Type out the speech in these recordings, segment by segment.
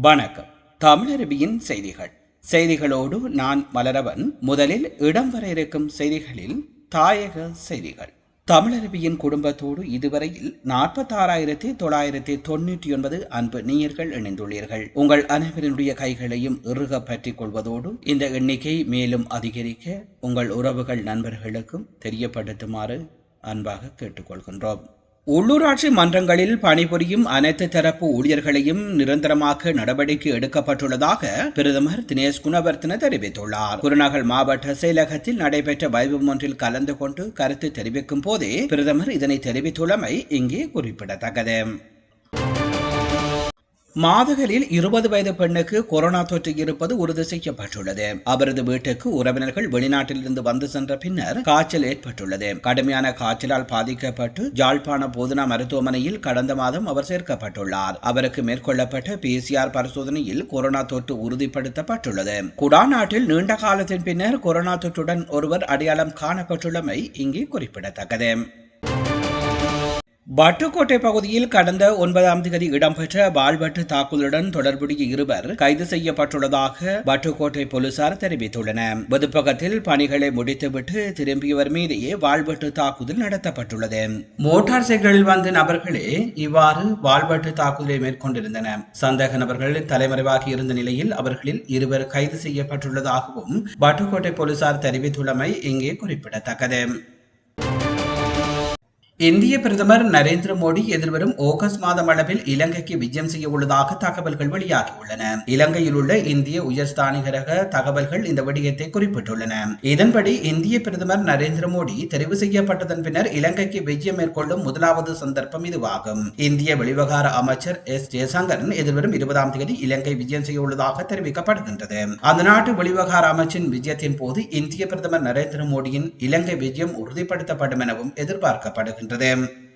வணக்கம். தமிழருவியின் செய்திகள். செய்திகளோடு நான் மலரவன். முதலில் இடம் வர இருக்கும் செய்திகளில் தாயக செய்திகள். தமிழருவியின் குடும்பத்தோடு இதுவரையில் நாற்பத்தாறாயிரத்தி தொள்ளாயிரத்தி தொண்ணூற்றி ஒன்பது அன்பு நீயர்கள் இணைந்துள்ளீர்கள். உங்கள் அனைவரினுடைய கைகளையும் இறுக பற்றிக் கொள்வதோடு இந்த எண்ணிக்கை மேலும் அதிகரிக்க உங்கள் உறவுகள் நண்பர்களுக்கும் தெரியப்படுத்துமாறு அன்பாக கேட்டுக்கொள்கின்றோம். உள்ளூராட்சி மன்றங்களில் பணிபுரியும் அனைத்து தரப்பு ஊழியர்களையும் நிரந்தரமாக்க நடவடிக்கை எடுக்கப்பட்டுள்ளதாக பிரதமர் தினேஷ் குணவர்த்தன தெரிவித்துள்ளார். குருநகல் மாவட்ட செயலகத்தில் நடைபெற்ற வைபவம் ஒன்றில் கலந்து கொண்டு கருத்து தெரிவிக்கும் போதே பிரதமர் இதனை தெரிவித்துள்ளமை இங்கே குறிப்பிடத்தக்கது. மாதகளில் இருபது வயது பெண்ணுக்கு கொரோனா தொற்று இருப்பது உறுதி செய்யப்பட்டுள்ளது. அவரது வீட்டுக்கு உறவினர்கள் வெளிநாட்டிலிருந்து வந்து சென்ற பின்னர் காய்ச்சல் ஏற்பட்டுள்ளது. கடுமையான காய்ச்சலால் பாதிக்கப்பட்டு ஜாழ்ப்பாண போதனா மருத்துவமனையில் கடந்த மாதம் அவர் சேர்க்கப்பட்டுள்ளார். அவருக்கு மேற்கொள்ளப்பட்ட பிசிஆர் பரிசோதனையில் கொரோனா தொற்று உறுதிப்படுத்தப்பட்டுள்ளது. குடாநாட்டில் நீண்ட காலத்தின் பின்னர் கொரோனா தொற்றுடன் ஒருவர் அடையாளம் காணப்பட்டுள்ளமை இங்கே குறிப்பிடத்தக்கது. வட்டுக்கோட்டை பகுதியில் கடந்த ஒன்பதாம் தேதி இடம்பெற்ற வாள்வட்டு தாக்குதலுடன் தொடர்புடைய இருவர் கைது செய்யப்பட்டுள்ளதாக வட்டுக்கோட்டை போலீசார் தெரிவித்துள்ளனர். வெதுப்பகத்தில் பணிகளை முடித்துவிட்டு திரும்பியவர் மீதேயே வாள்வெட்டு தாக்குதல் நடத்தப்பட்டுள்ளது. மோட்டார் சைக்கிளில் வந்த நபர்களே இவ்வாறு வாள்வெட்டு தாக்குதலை மேற்கொண்டிருந்தனர். சந்தேக நபர்கள் தலைமறைவாகி இருந்த நிலையில் அவர்களில் இருவர் கைது செய்யப்பட்டுள்ளதாகவும் வட்டுக்கோட்டை போலீசார் தெரிவித்துள்ளமை இங்கே குறிப்பிடத்தக்கது. இந்திய பிரதமர் நரேந்திர மோடி எதிர்வரும் ஆகஸ்ட் மாதம் அளவில் இலங்கைக்கு விஜயம் செய்ய உள்ளதாக தகவல்கள் வெளியாகியுள்ளன. இலங்கையில் உள்ள இந்திய உயர்ஸ்தானிகரக தகவல்கள் இந்த விடயத்தை குறிப்பிட்டுள்ளன. இதன்படி இந்திய பிரதமர் நரேந்திர மோடி தெரிவு செய்யப்பட்டதன் பின்னர் இலங்கைக்கு விஜயம் மேற்கொள்ளும் முதலாவது சந்தர்ப்பம் இதுவாகும். இந்திய வெளிவகார அமைச்சர் எஸ். ஜெயசங்கரன் எதிர்வரும் இருபதாம் தேதி இலங்கை விஜயம் செய்ய உள்ளதாக தெரிவிக்கப்படுகின்றது. அந்த நாட்டு வெளிவகார அமைச்சின் விஜயத்தின் போது இந்திய பிரதமர் நரேந்திர மோடியின் இலங்கை விஜயம் உறுதிப்படுத்தப்படும் எனவும் எதிர்பார்க்கப்படுகின்றது. To them.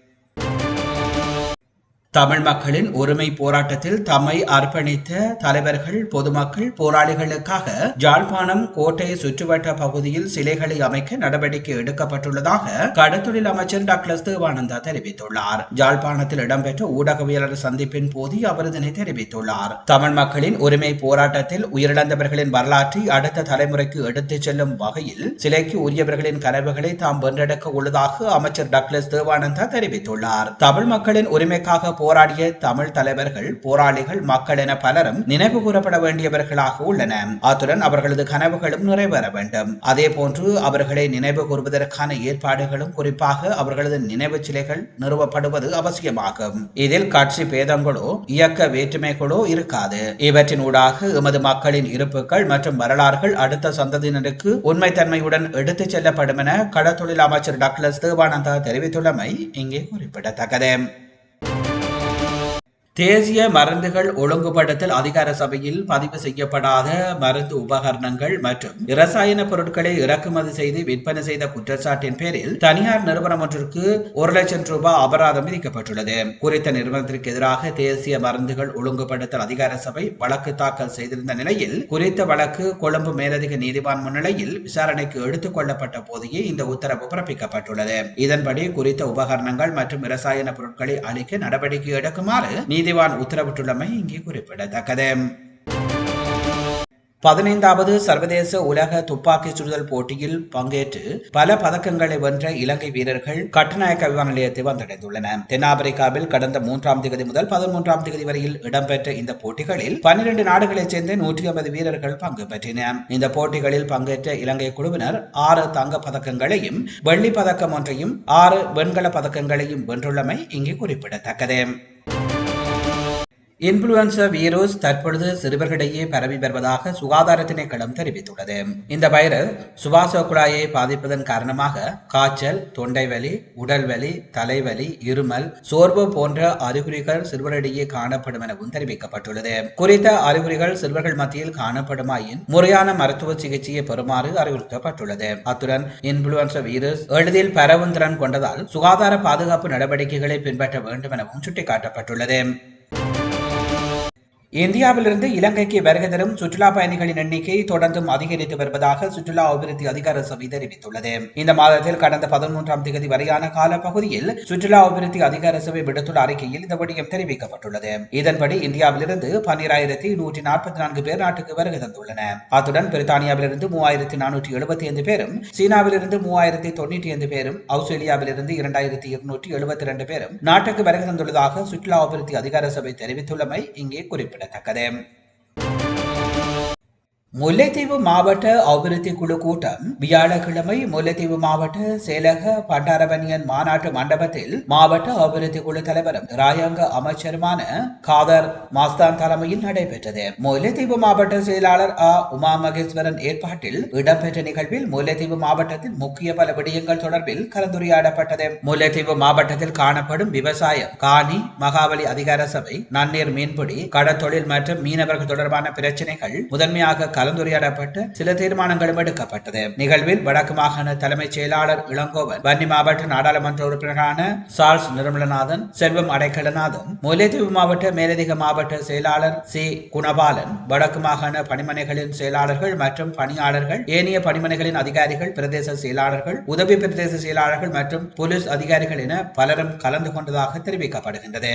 தமிழ் மக்களின் ஒருமை போராட்டத்தில் தம்மை அர்ப்பணித்த தலைவர்கள் பொதுமக்கள் போராளிகளுக்காக ஜாழ்ப்பாணம் கோட்டை சுற்றுவட்ட பகுதியில் சிலைகளை அமைக்க நடவடிக்கை எடுக்கப்பட்டுள்ளதாக கடத்தொழில் அமைச்சர் டாக்டர் தேவானந்தா தெரிவித்துள்ளார். ஜாழ்ப்பாணத்தில் இடம்பெற்ற ஊடகவியலர் சந்திப்பின் போது அவர் இதனை தெரிவித்துள்ளார். தமிழ் மக்களின் உரிமை போராட்டத்தில் உயிரிழந்தவர்களின் வரலாற்றை அடுத்த தலைமுறைக்கு எடுத்துச் செல்லும் வகையில் சிலைக்கு உரியவர்களின் கனவுகளை தாம் வென்றெடுக்க உள்ளதாக அமைச்சர் டாக்டர் தேவானந்தா தெரிவித்துள்ளார். தமிழ் மக்களின் உரிமைக்காக போராடிய தமிழ் தலைவர்கள் போராளிகள் மக்கள் என பலரும் நினைவு கூறப்பட வேண்டியவர்களாக உள்ளன. அத்துடன் அவர்களது கனவுகளும் நிறைவேற வேண்டும். அதே போன்று அவர்களை நினைவு கூறுவதற்கான ஏற்பாடுகளும் குறிப்பாக அவர்களது நினைவு சிலைகள் நிறுவப்படுவது அவசியமாகும். இதில் கட்சி பேதங்களோ இயக்க வேற்றுமைகளோ இருக்காது. இவற்றின் ஊடாக எமது மக்களின் இருப்புகள் மற்றும் வரலாறுகள் அடுத்த சந்ததியினருக்கு உண்மைத்தன்மையுடன் எடுத்துச் செல்லப்படும் என கடத்தொழில் அமைச்சர் டாக்டர் தேவானந்தா தெரிவித்துள்ளமை இங்கே குறிப்பிடத்தக்கது. தேசிய மருந்துகள் ஒழுங்குபடுத்தல் அதிகார சபையில் பதிவு செய்யப்படாத மருந்து உபகரணங்கள் மற்றும் இரசாயன பொருட்களை இறக்குமதி செய்து விற்பனை செய்த குற்றச்சாட்டின் பேரில் தனியார் நிறுவனம் ஒன்றிற்கு ஒரு லட்சம் ரூபாய் அபராதம் விதிக்கப்பட்டுள்ளது. குறித்த நிறுவனத்திற்கு எதிராக தேசிய மருந்துகள் ஒழுங்குபடுத்தல் அதிகார சபை வழக்கு தாக்கல் செய்திருந்த நிலையில் குறித்த வழக்கு கொழும்பு மேலதிக நீதிவான் முன்னிலையில் விசாரணைக்கு எடுத்துக் கொள்ளப்பட்ட போதையே இந்த உத்தரவு பிறப்பிக்கப்பட்டுள்ளது. இதன்படி குறித்த உபகரணங்கள் மற்றும் இரசாயன பொருட்களை அளிக்க நடவடிக்கை எடுக்குமாறு நீதிவான் உத்தரவிட்டுள்ளமை இங்கே குறிப்பிடத்தக்கது. பதினைந்தாவது சர்வதேச உலக துப்பாக்கி சுடுதல் போட்டியில் பங்கேற்று பல பதக்கங்களை வென்ற இலங்கை வீரர்கள் கட்டுநாயக்க விமான நிலையத்தை வந்தடைந்துள்ளனர். தென்னாப்பிரிக்காவில் கடந்த மூன்றாம் தேதி முதல் பதிமூன்றாம் தேதி வரையில் இடம்பெற்ற இந்த போட்டிகளில் பன்னிரண்டு நாடுகளைச் சேர்ந்த நூற்றி ஐம்பது வீரர்கள் பங்கு பெற்றனர். இந்த போட்டிகளில் பங்கேற்ற இலங்கை குழுவினர் ஆறு தங்க பதக்கங்களையும் வெள்ளி பதக்கம் ஒன்றையும் ஆறு வெண்கல பதக்கங்களையும் வென்றுள்ளமை இங்கே குறிப்பிடத்தக்கது. இன்ஃபுளுன்சா வீரோஸ் தற்பொழுது சிறுவர்களிடையே பரவி வருவதாக சுகாதார திணைக்களம் தெரிவித்துள்ளது. இந்த வைரஸ் சுவாச குழாயை பாதிப்பதன் காரணமாக காய்ச்சல் தொண்டை வலி உடல் வலி தலைவலி இருமல் சோர்வு போன்ற அறிகுறிகள் சிறுவர்களிடையே காணப்படும் எனவும் தெரிவிக்கப்பட்டுள்ளது. குறித்த அறிகுறிகள் சிறுவர்கள் மத்தியில் காணப்படுமாயின் முறையான மருத்துவ சிகிச்சையை பெறுமாறு அறிவுறுத்தப்பட்டுள்ளது. அத்துடன் இன்ஃபுளுன்சா வைரஸ் எளிதில் பரவும் திறன் கொண்டதால் சுகாதார பாதுகாப்பு நடவடிக்கைகளை பின்பற்ற வேண்டும் எனவும் சுட்டிக்காட்டப்பட்டுள்ளது. இந்தியாவிலிருந்து இலங்கைக்கு வருகை தரும் சுற்றுலா பயணிகளின் எண்ணிக்கை தொடர்ந்தும் அதிகரித்து வருவதாக சுற்றுலா அபிவிருத்தி அதிகார சபை தெரிவித்துள்ளது. இந்த மாதத்தில் கடந்த பதிமூன்றாம் தேதி வரையான காலப்பகுதியில் சுற்றுலா அபிவிருத்தி அதிகார சபை விடுத்துள்ள அறிக்கையில் இந்த விடயம் தெரிவிக்கப்பட்டுள்ளது. இதன்படி இந்தியாவிலிருந்து பன்னிராயிரத்தி நூற்றி நாற்பத்தி நான்கு பேர் நாட்டுக்கு வருகை தந்துள்ளனர் அத்துடன் பிரித்தானியாவிலிருந்து மூவாயிரத்தி நானூற்றி எழுபத்தி ஐந்து பேரும் சீனாவிலிருந்து மூவாயிரத்தி தொண்ணூற்றி ஐந்து பேரும் ஆஸ்திரேலியாவிலிருந்து இரண்டாயிரத்தி இருநூற்றி எழுபத்தி இரண்டு பேரும் நாட்டுக்கு வருகை தந்துள்ளதாக சுற்றுலா அபிவிருத்தி அதிகார சபை தெரிவித்துள்ளமை இங்கே குறிப்பிடத்தக்கது முல்லைத்தீவு மாவட்ட அபிவிருத்தி குழு கூட்டம் வியாழக்கிழமை முல்லைத்தீவு மாவட்ட செயலக பண்டாரவனியன் மாநாட்டு மண்டபத்தில் மாவட்ட அபிவிருத்தி குழு தலைவரும் ராயங்க அமைச்சருமான காதர் மாஸ்தான் தலைமையில் நடைபெற்றது. முல்லைத்தீவு மாவட்ட செயலாளர் ஆ. உமா மகேஸ்வரன் ஏற்பாட்டில் இடம்பெற்ற நிகழ்வில் முல்லைத்தீவு மாவட்டத்தில் முக்கிய பல விடயங்கள் தொடர்பில் கலந்துரையாடப்பட்டது. முல்லைத்தீவு மாவட்டத்தில் காணப்படும் விவசாயம் காணி மகாவலி அதிகார சபை நன்னீர் மீன்பிடி கடற்தொழில் மற்றும் மீனவர்கள் தொடர்பான பிரச்சினைகள் முதன்மையாக கலந்துரையாடப்பட்டு சில தீர்மானங்களும் எடுக்கப்பட்டது. நிகழ்வில் வடக்கு மாகாண தலைமைச் செயலாளர் இளங்கோவன் வன்னி மாவட்ட நாடாளுமன்ற உறுப்பினரான சார்ஸ் நிர்மலநாதன் செல்வம் அடைக்கலநாதன் முல்லைத்தீவு மாவட்ட மேலதிக மாவட்ட செயலாளர் சி. குணபாலன் வடக்கு மாகாண பணிமனைகளின் செயலாளர்கள் மற்றும் பணியாளர்கள் ஏனைய பணிமனைகளின் அதிகாரிகள் பிரதேச செயலாளர்கள் உதவி பிரதேச செயலாளர்கள் மற்றும் போலீஸ் அதிகாரிகள் என பலரும் கலந்து கொண்டதாக தெரிவிக்கப்படுகின்றது.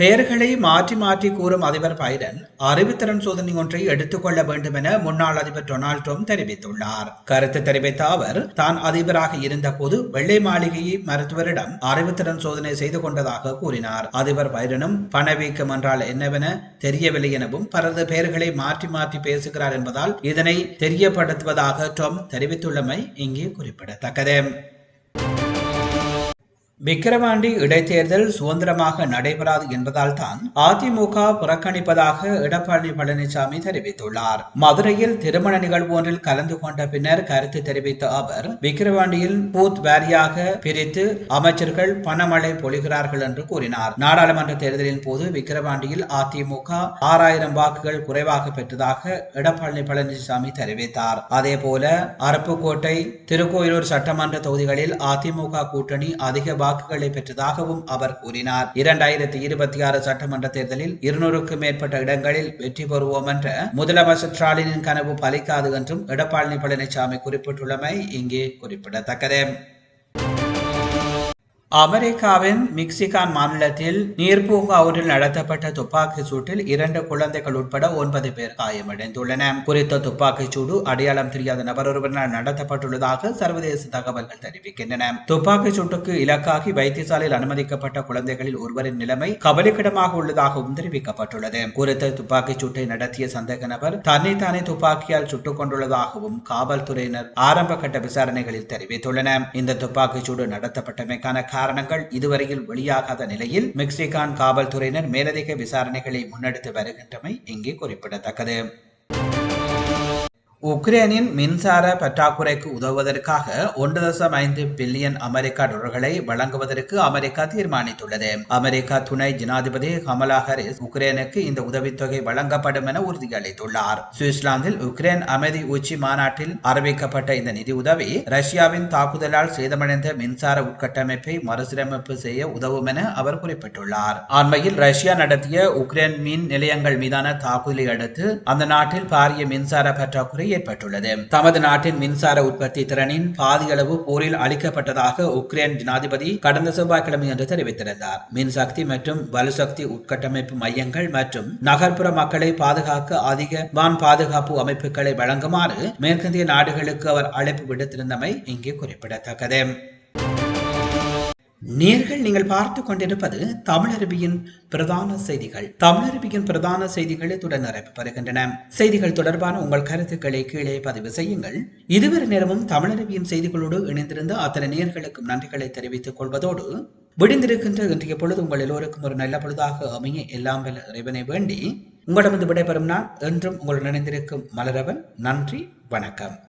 பெயர்களை மாற்றி மாற்றி கூறும் அதிபர் பைடன் அறிவுத்திறன் சோதனை ஒன்றை எடுத்துக்கொள்ள வேண்டும் என முன்னாள் அதிபர் டொனால்ட் ட்ரம்ப் தெரிவித்துள்ளார். கருத்து தெரிவித்த அவர் தான் அதிபராக இருந்தபோது வெள்ளை மாளிகையை மருத்துவரிடம் அறிவுத்திறன் சோதனை செய்து கொண்டதாக கூறினார். அதிபர் பைடனும் பணவீக்கம் என்றால் என்னவென தெரியவில்லை எனவும் பலரது பெயர்களை மாற்றி மாற்றி பேசுகிறார் என்பதால் இதனை தெரியப்படுத்துவதாக ட்ரம்ப் தெரிவித்துள்ளமை இங்கே குறிப்பிடத்தக்கது. விக்கிரவாண்டி இடைத்தேர்தல் சுதந்திரமாக நடைபெறாது என்பதால் தான் அதிமுக புறக்கணிப்பதாக எடப்பாடி பழனிசாமி தெரிவித்துள்ளார். மதுரையில் திருமண நிகழ்வு ஒன்றில் கலந்து கொண்ட பின்னர் கருத்து தெரிவித்த அவர் விக்கிரவாண்டியில் பூத் வாரியாக பிரித்து அமைச்சர்கள் பணமழை பொழிகிறார்கள் என்று கூறினார். நாடாளுமன்ற தேர்தலின் போது விக்கிரவாண்டியில் அதிமுக ஆறாயிரம் வாக்குகள் குறைவாக பெற்றதாக எடப்பாடி பழனிசாமி தெரிவித்தார். அதேபோல அரப்புக்கோட்டை திருக்கோயிலூர் சட்டமன்ற தொகுதிகளில் அதிமுக கூட்டணி அதிக வாக்குகளை பெற்றதாகவும் அவர் கூறினார். இரண்டாயிரத்தி இருபத்தி ஆறு சட்டமன்ற தேர்தலில் இருநூறுக்கும் மேற்பட்ட இடங்களில் வெற்றி பெறுவோம் என்ற முதலமைச்சர் ஸ்டாலினின் கனவு பலிக்காது என்றும் எடப்பாடி பழனிசாமி குறிப்பிட்டுள்ளமை இங்கே குறிப்பிடத்தக்கது. அமெரிக்காவின் மிக்சிகான் மாநிலத்தில் நீர்பூங்கா ஒன்றில் நடத்தப்பட்ட துப்பாக்கி சூட்டில் இரண்டு குழந்தைகள் உட்பட ஒன்பது பேர் காயமடைந்துள்ளன குறித்த துப்பாக்கி சூடு அடையாளம் தெரியாத நபர் ஒருவரால் நடத்தப்பட்டுள்ளதாக சர்வதேச தகவல்கள் தெரிவிக்கின்றன. துப்பாக்கி சூட்டுக்கு இலக்காகி வைத்தியசாலையில் அனுமதிக்கப்பட்ட குழந்தைகளில் ஒருவரின் நிலைமை கவலைக்கிடமாக உள்ளதாகவும் தெரிவிக்கப்பட்டுள்ளது. குறித்த துப்பாக்கி சூட்டை நடத்திய சந்தேக நபர் தன்னைத்தானே துப்பாக்கியால் சுட்டுக் கொண்டுள்ளதாகவும் காவல்துறையினர் ஆரம்ப கட்ட விசாரணைகளில் தெரிவித்துள்ளனர். இந்த துப்பாக்கி சூடு நடத்தப்பட்டமைக்கான காரணங்கள் இதுவரையில் வெளியாகாத நிலையில் மெக்சிகான் காவல்துறையினர் மேலதிக விசாரணைகளை முன்னெடுத்து வருகின்றமை இங்கே குறிப்பிடத்தக்கது. உக்ரைனின் மின்சார பற்றாக்குறைக்கு உதவுவதற்காக ஒன்று தசம் ஐந்து பில்லியன் அமெரிக்க டாலர்களை வழங்குவதற்கு அமெரிக்கா தீர்மானித்துள்ளது. அமெரிக்கா துணை ஜனாதிபதி கமலா ஹாரிஸ் உக்ரைனுக்கு இந்த உதவித்தொகை வழங்கப்படும் என உறுதியளித்துள்ளார். சுவிட்சர்லாந்தில் உக்ரைன் அமைதி உச்சி மாநாட்டில் அறிவிக்கப்பட்ட இந்த நிதி உதவி ரஷ்யாவின் தாக்குதலால் சேதமடைந்த மின்சார உட்கட்டமைப்பை மறுசீரமைப்பு செய்ய உதவும் என அவர் குறிப்பிட்டுள்ளார். அண்மையில் ரஷ்யா நடத்திய உக்ரைன் மின் நிலையங்கள் மீதான தாக்குதலை அடுத்து அந்த நாட்டில் பாரிய மின்சார பற்றாக்குறை ஏற்பட்டுள்ளது. தமது நாட்டின் மின்சார உற்பத்தி திறனின் பாதியளவு போரில் அளிக்கப்பட்டதாக உக்ரைன் ஜனாதிபதி கடந்த செவ்வாய்க்கிழமை என்று தெரிவித்திருந்தார். மின்சக்தி மற்றும் வலுசக்தி உட்கட்டமைப்பு மையங்கள் மற்றும் நகர்ப்புற மக்களை பாதுகாக்க அதிக வான் பாதுகாப்பு அமைப்புகளை வழங்குமாறு மேற்கிந்திய நாடுகளுக்கு அவர் அழைப்பு விடுத்திருந்தமை இங்கே குறிப்பிடத்தக்கது. நேர்கள் நீங்கள் பார்த்து கொண்டிருப்பது தமிழருவியின் பிரதான செய்திகள். தமிழருவியின் பிரதான செய்திகள் இத்துடன் நிறைவு செய்திகள் தொடர்பான உங்கள் கருத்துக்களை கீழே பதிவு செய்யுங்கள். இதுவரை நேரமும் தமிழருவியின் செய்திகளோடு இணைந்திருந்த அத்தனை நேர்களுக்கும் நன்றிகளை தெரிவித்துக் கொள்வதோடு விடுந்திருக்கின்ற இன்றைய பொழுது உங்கள் எல்லோருக்கும் ஒரு நல்ல பொழுதாக அமைய எல்லாம் வல்ல இறைவனை வேண்டி உங்களிடமிருந்து விடைபெறும் நான் என்றும் உங்கள் இணைந்திருக்கும் மலரவன். நன்றி வணக்கம்.